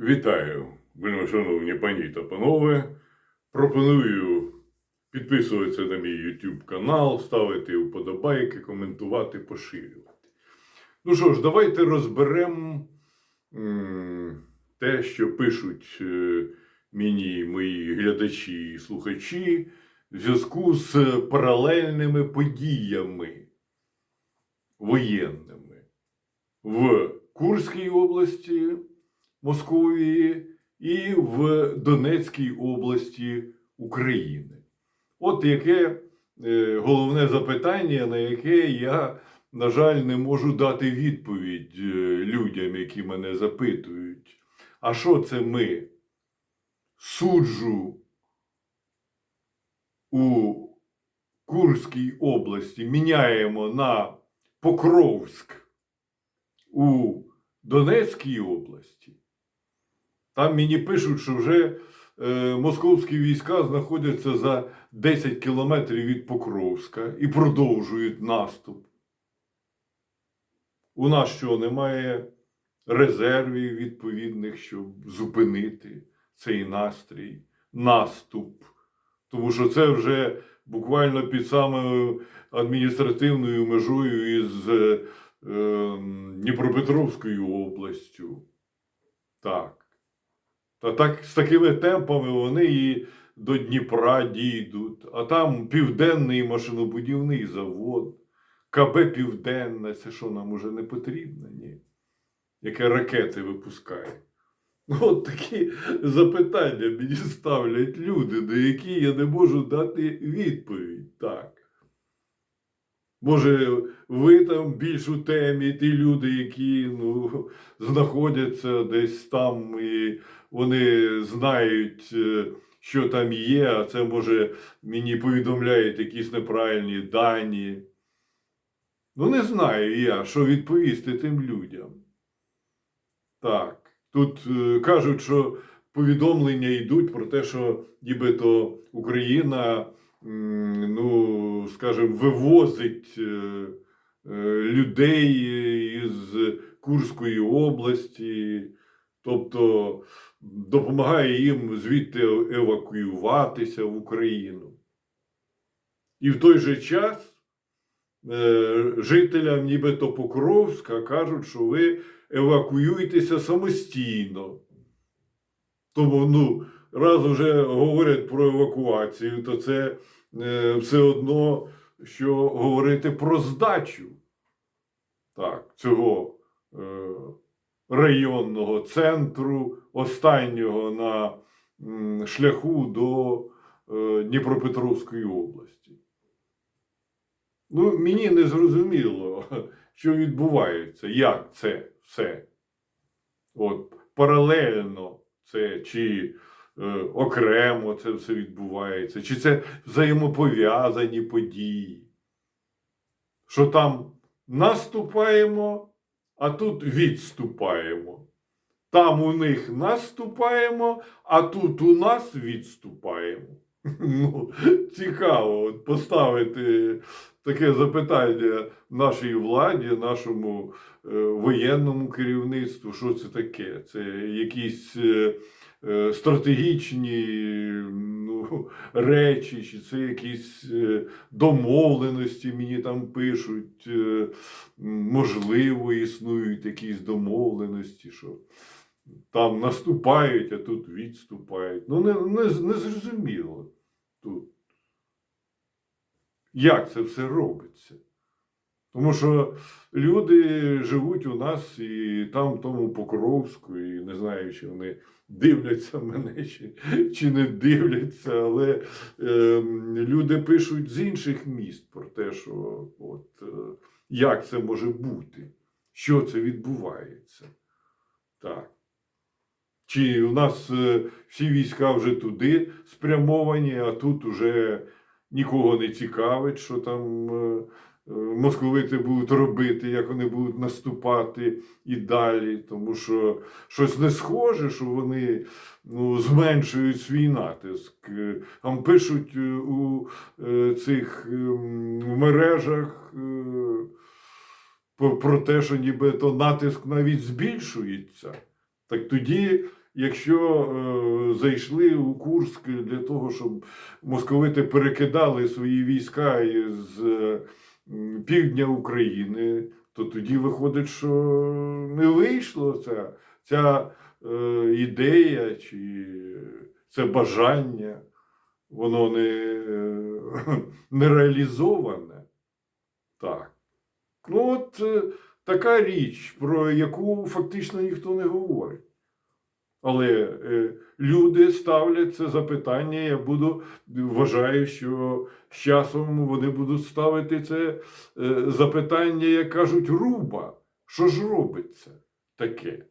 Вітаю, вельмишановні пані та панове. Пропоную підписуватися на мій YouTube канал, ставити вподобайки, коментувати, поширювати. Ну що ж, давайте розберемо те, що пишуть е, мені мої глядачі і слухачі в зв'язку з паралельними подіями воєнними в Курській області. Московії і в Донецькій області України. От яке е, головне запитання, на яке я, на жаль, не можу дати відповідь е, людям, які мене запитують. А що це ми? Суджу у Курській області міняємо на Покровськ у Донецькій області. Там мені пишуть, що вже е, московські війська знаходяться за 10 кілометрів від Покровська і продовжують наступ. У нас що немає резервів відповідних, щоб зупинити цей настрій, наступ. Тому що це вже буквально під самою адміністративною межою із е, е, Дніпропетровською областю. Так. Та так з такими темпами вони і до Дніпра дійдуть, а там південний машинобудівний завод, КБ Південне, це що нам уже не потрібно, ні? Яке ракети випускає. Ну, От такі запитання мені ставлять люди, на які я не можу дати відповідь. Так. Може, ви там більш у темі, ті люди, які ну, знаходяться десь там, і вони знають, е, що там є, а це може мені повідомляють якісь неправильні дані. Ну, не знаю я, що відповісти тим людям. Так, тут е, кажуть, що повідомлення йдуть про те, що нібито Україна, ну, скажімо, вивозить е, е, людей із Курської області, тобто допомагає їм звідти евакуюватися в Україну. І в той же час е, жителям нібито Покровська кажуть, що ви евакуюєтеся самостійно. Тому, ну, раз вже говорять про евакуацію, то це е, все одно, що говорити про здачу так, цього е, районного центру, останнього на м, шляху до е, Дніпропетровської області. Ну, мені не зрозуміло, що відбувається, як це все. От, паралельно це чи окремо це все відбувається, чи це взаємопов'язані події. Що там наступаємо, а тут відступаємо. Там у них наступаємо, а тут у нас відступаємо. Ну, цікаво от поставити таке запитання нашій владі, нашому е, воєнному керівництву. Що це таке? Це якісь е, е, стратегічні ну, речі, чи це якісь е, домовленості мені там пишуть. Е, можливо, існують якісь домовленості, що там наступають, а тут відступають. Ну, не, не, не зрозуміло тут. Як це все робиться? Тому що люди живуть у нас і там, тому Покровську, і не знаю, чи вони дивляться мене, чи, чи не дивляться, але е, люди пишуть з інших міст про те, що от, е, як це може бути, що це відбувається. Так. Чи у нас е, всі війська вже туди спрямовані, а тут уже нікого не цікавить, що там е, московити будуть робити, як вони будуть наступати і далі. Тому що щось не схоже, що вони ну, зменшують свій натиск. Е, Там пишуть е, у е, цих ем, мережах. е, про- те, що нібито натиск навіть збільшується. Так тоді якщо е, зайшли у Курск для того, щоб московити перекидали свої війська е, м, півдня України, то тоді виходить, що не вийшло ця, ця е, ідея чи це бажання, воно не, е, не реалізоване. Так. Ну, от е, така річ, про яку фактично ніхто не говорить. Але е, люди ставлять це запитання. Я буду вважаю, що з часом вони будуть ставити це е, запитання, як кажуть, руба. Що ж робиться таке?